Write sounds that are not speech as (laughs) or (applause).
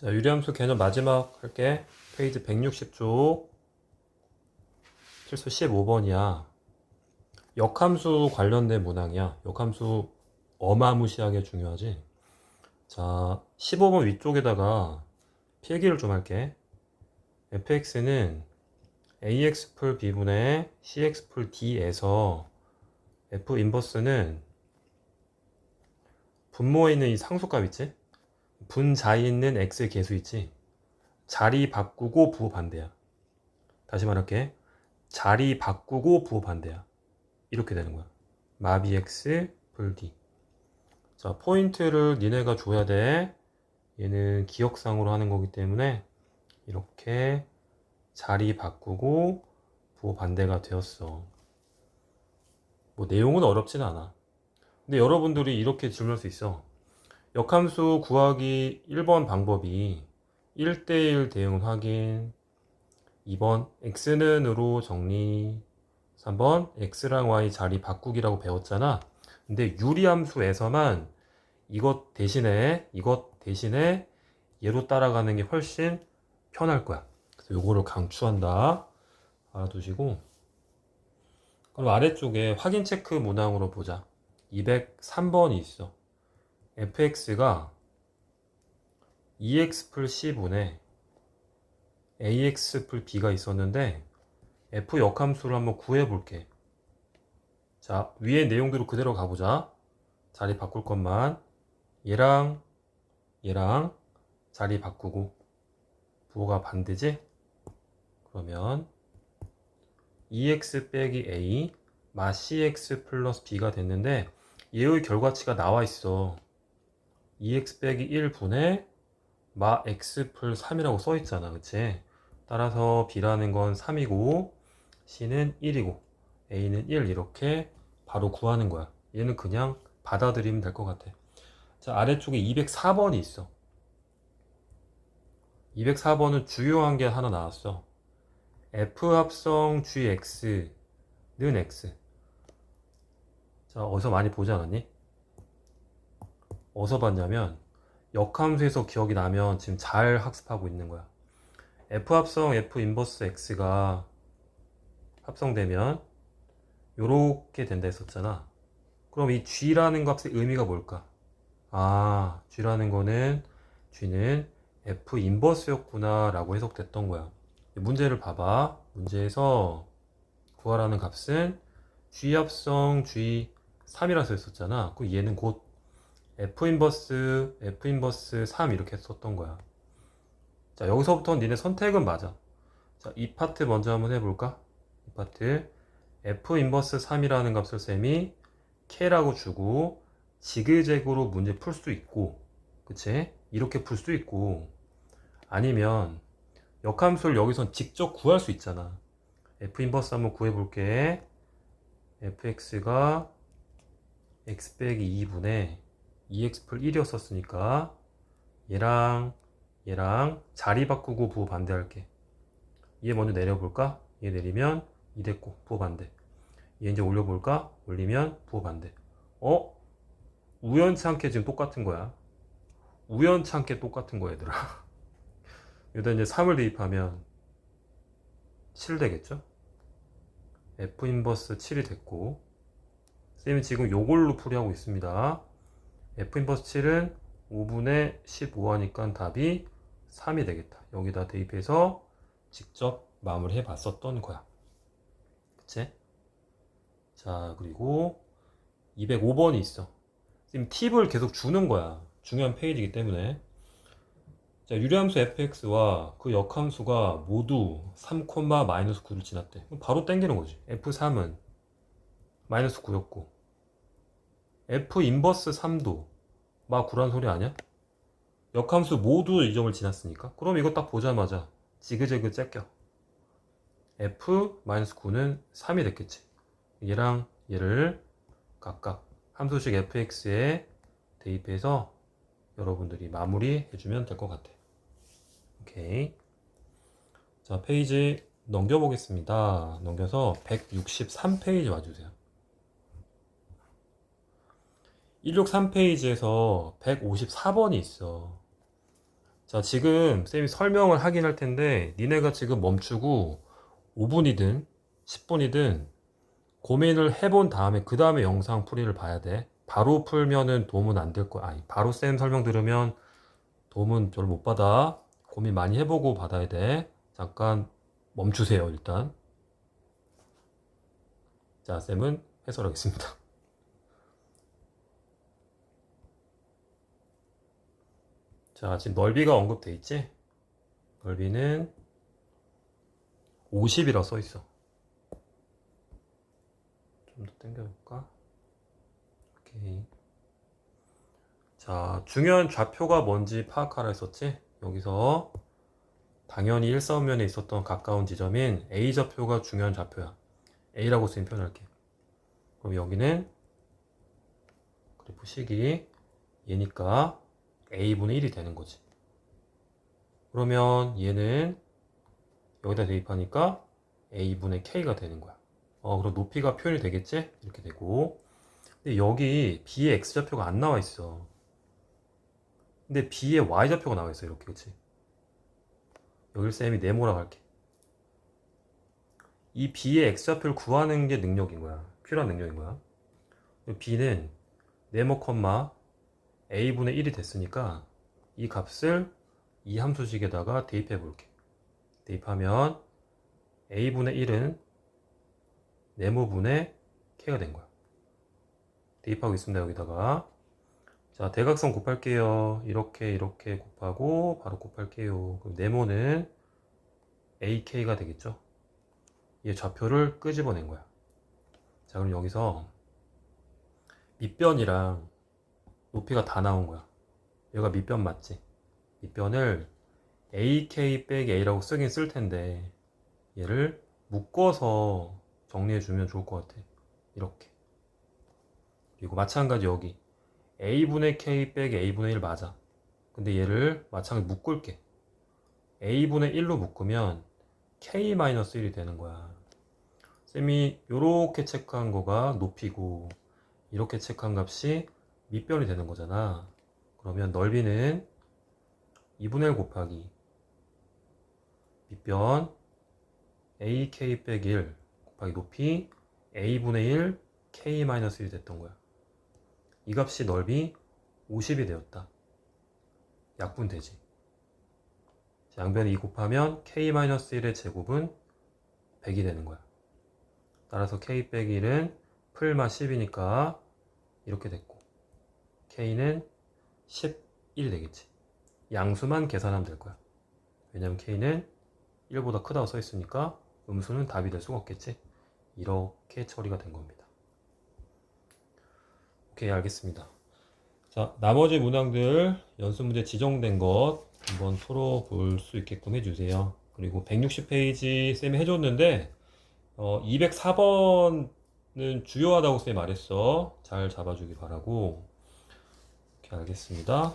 자, 유리함수 개념 마지막 할게. 페이지 160쪽. 필수 15번이야. 역함수 관련된 문항이야. 역함수 어마무시하게 중요하지. 자, 15번 위쪽에다가 필기를 좀 할게. fx는 ax 풀 b분의 cx 풀 d에서 f 인버스는 분모에 있는 이 상수값 있지? 분자에 있는 x의 개수 있지? 자리 바꾸고 부호 반대야. 다시 말할게. 자리 바꾸고 부호 반대야. 이렇게 되는 거야. 마비 x 불 d. 자, 포인트를 니네가 줘야 돼. 얘는 기억상으로 하는 거기 때문에 이렇게 자리 바꾸고 부호 반대가 되었어. 뭐 내용은 어렵진 않아. 근데 여러분들이 이렇게 질문할 수 있어. 역함수 구하기 1번 방법이 1대1 대응 확인 2번 x는 으로 정리 3번 x랑 y 자리 바꾸기라고 배웠잖아. 근데 유리함수에서만 이것 대신에 이것 대신에 얘로 따라가는 게 훨씬 편할 거야. 그래서 요거를 강추한다. 알아두시고. 그럼 아래쪽에 확인 체크 문항으로 보자. 203번이 있어 fx가 E 2x 풀 c분의 ax 풀 b가 있었는데 f 역함수를 한번 구해 볼게. 자, 위에 내용대로 그대로 가보자. 자리 바꿀 것만 얘랑 얘랑 자리 바꾸고 부호가 반대지? 그러면 2x 빼기 a 마 cx 플러스 b가 됐는데 얘의 결과치가 나와 있어. 2x 빼기 1분의 마 x 풀 3이라고 써 있잖아. 그치? 따라서 b라는 건 3이고 c는 1이고 a는 1 이렇게 바로 구하는 거야. 얘는 그냥 받아들이면 될 것 같아. 자, 아래쪽에 204번이 있어. 204번은 주요한 게 하나 나왔어. f 합성 gx는 x. 자, 어디서 많이 보지 않았니? 어디서 봤냐면 역함수에서 기억이 나면 지금 잘 학습하고 있는 거야. F 합성 F 인버스 X가 합성되면 요렇게 된다 했었잖아. 그럼 이 G라는 값의 의미가 뭘까? 아, G라는 거는 G는 F 인버스였구나 라고 해석됐던 거야. 문제를 봐봐. 문제에서 구하라는 값은 G 합성 G 3이라 써 있었잖아. 그 얘는 곧 F 인버스, F 인버스 3 이렇게 썼던 거야. 자, 여기서부터 니네 선택은 맞아. 자, 이 파트 먼저 한번 해볼까? 이 파트. F 인버스 3이라는 값을 쌤이 K라고 주고, 지그재그로 문제 풀 수 있고, 그치? 이렇게 풀 수 있고, 아니면, 역함수를 여기선 직접 구할 수 있잖아. F 인버스 한번 구해볼게. fx가 x 빼기 2분의 2x 풀 1이었었으니까 얘랑 얘랑 자리 바꾸고 부호 반대할게 얘 먼저 내려볼까? 얘 내리면 2 됐고 부호 반대 얘 이제 올려볼까? 올리면 부호 반대 어? 우연찮게 지금 똑같은 거야 우연찮게 똑같은 거야 얘들아 (laughs) 여기다 이제 3을 대입하면 7 되겠죠? F 인버스 7이 됐고 쌤이 지금 요걸로 풀이하고 있습니다 F 인버스 7은 5분의 15 하니까 답이 3이 되겠다. 여기다 대입해서 직접 마무리해 봤었던 거야. 그치? 자, 그리고 205번이 있어. 지금 팁을 계속 주는 거야. 중요한 페이지이기 때문에. 자, 유리함수 fx와 그 역함수가 모두 3, 마이너스 9를 지났대. 바로 땡기는 거지. f3은 마이너스 9였고, f 인버스 3도 마 9란 소리 아니야? 역함수 모두 이 점을 지났으니까? 그럼 이거 딱 보자마자 지그재그 째껴. F-9는 3이 됐겠지. 얘랑 얘를 각각 함수식 fx에 대입해서 여러분들이 마무리 해주면 될 것 같아. 오케이. 자 페이지 넘겨보겠습니다. 넘겨서 163페이지 와주세요 163페이지에서 154번이 있어. 자, 지금 쌤이 설명을 하긴 할 텐데, 니네가 지금 멈추고 5분이든 10분이든 고민을 해본 다음에 그 다음에 영상 풀이를 봐야 돼. 바로 풀면은 도움은 안 될 거야. 아니, 바로 쌤 설명 들으면 도움은 별로 못 받아. 고민 많이 해보고 받아야 돼. 잠깐 멈추세요, 일단. 자, 쌤은 해설하겠습니다. 자, 지금 넓이가 언급돼 있지? 넓이는 50이라 써 있어. 좀 더 당겨볼까? 오케이. 자, 중요한 좌표가 뭔지 파악하라 했었지? 여기서 당연히 일사면에 있었던 가까운 지점인 A 좌표가 중요한 좌표야. A라고 쓰인 표현할게. 그럼 여기는 그래프 식이 얘니까 A분의 1이 되는 거지. 그러면 얘는 여기다 대입하니까 A분의 K가 되는 거야. 어, 그럼 높이가 표현이 되겠지? 이렇게 되고. 근데 여기 B의 X좌표가 안 나와 있어. 근데 B의 Y좌표가 나와 있어. 이렇게, 그치? 여길 쌤이 네모라고 할게. 이 B의 X좌표를 구하는 게 능력인 거야. 필요한 능력인 거야. B는 네모 컴마 A분의 1이 됐으니까 이 값을 이 함수식에다가 대입해 볼게. 대입하면 A분의 1은 네모분의 K가 된 거야. 대입하고 있습니다. 여기다가. 자, 대각선 곱할게요. 이렇게, 이렇게 곱하고, 바로 곱할게요. 그럼 네모는 AK가 되겠죠? 얘 좌표를 끄집어낸 거야. 자, 그럼 여기서 밑변이랑 높이가 다 나온 거야. 얘가 밑변 맞지? 밑변을 AK 빼기 A라고 쓰긴 쓸 텐데, 얘를 묶어서 정리해 주면 좋을 것 같아. 이렇게. 그리고 마찬가지 여기. A분의 K 빼기 A분의 1 맞아. 근데 얘를 마찬가지 묶을게. A분의 1로 묶으면 K-1이 되는 거야. 쌤이 이렇게 체크한 거가 높이고 이렇게 체크한 값이 밑변이 되는 거잖아. 그러면 넓이는 2분의 1 곱하기 밑변 AK 빼기 1 곱하기 높이 A분의 1 K-1이 됐던 거야. 이 값이 넓이 50이 되었다. 약분되지. 양변에 2 곱하면 K-1의 제곱은 100이 되는 거야. 따라서 K 빼기 1은 풀마 10이니까 이렇게 됐고 K는 11이 되겠지. 양수만 계산하면 될 거야. 왜냐면 K는 1보다 크다고 써 있으니까 음수는 답이 될 수가 없겠지. 이렇게 처리가 된 겁니다. 오케이, 알겠습니다. 자, 나머지 문항들 연습 문제 지정된 것 한번 풀어볼 수 있게끔 해주세요. 그리고 160페이지 쌤이 해줬는데, 어, 204번은 주요하다고 쌤이 말했어. 잘 잡아주기 바라고. 알겠습니다.